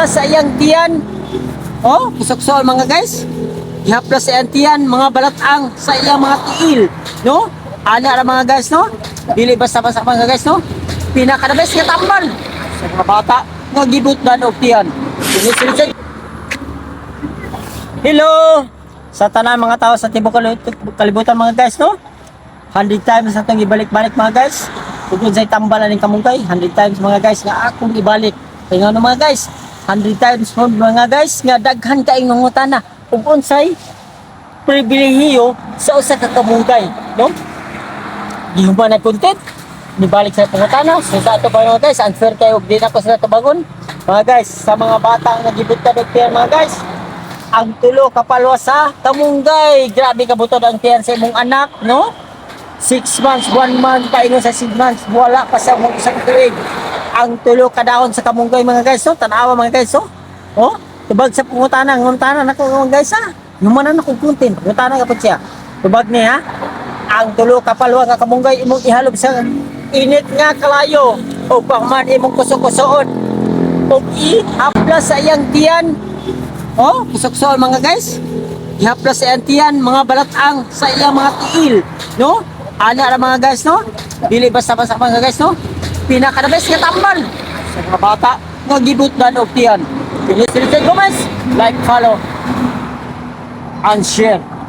Gihaplas sa iyang tiyan. Oh, kusok mga guys. Gihaplas sa iyang tiyan, mga balatang sa iyang mga tiil, no? Ana ra mga guys, no? Dili basta-basta mga guys, no? Pinaka the best nga tambal sa mga bata nga gibutdan og tiyan. Hello! Sa tanan mga tao sa tibok Kali- kalibutan mga guys, no? 100 times na itong ibalik-balik mga guys. Tugod sa tambalan ng kamungkay, 100 times mga guys nga akong ibalik. Kaya nga mga guys, 100 times mo mga guys nga daghan kaing nangutana ug unsay pribilehiyo sa usa ka kamungkay, no? Gihuman na content nibalik sa pangutana so sa ato pa mga guys unfair kayo ug di na ko sila tubagon mga guys sa mga bata nga gibutad og tiyan mga guys ang tulo kapalwa sa kamunggay grabe kabutod ang tiyan sa imong anak no? 6 months 1 month paingon sa 6 months wala pa sa mong isang tuig ang tulo kadahon sa kamunggay mga guys so tanawa mga guys so oh tubag sa pangutana ngutana nako mga guys ha yumanan ako content ngutana ka po siya. Tubag ni ha? Ang tulo kapalwa nga kamunggay imong ihalob sa init nga kalayo. O pangman imong kusok-kusoon o ihaplas sa iyang tiyan. Oh kusok mga guys. Ihaplas sa iyang tiyan mga balatang sa iyang mga tiil no? Ana ra mga guys no? Dili basta-basta mga guys no pinaka the best nga tambal sa mga bata nga gibutdan og tiyan finish, comments, like, follow, and share.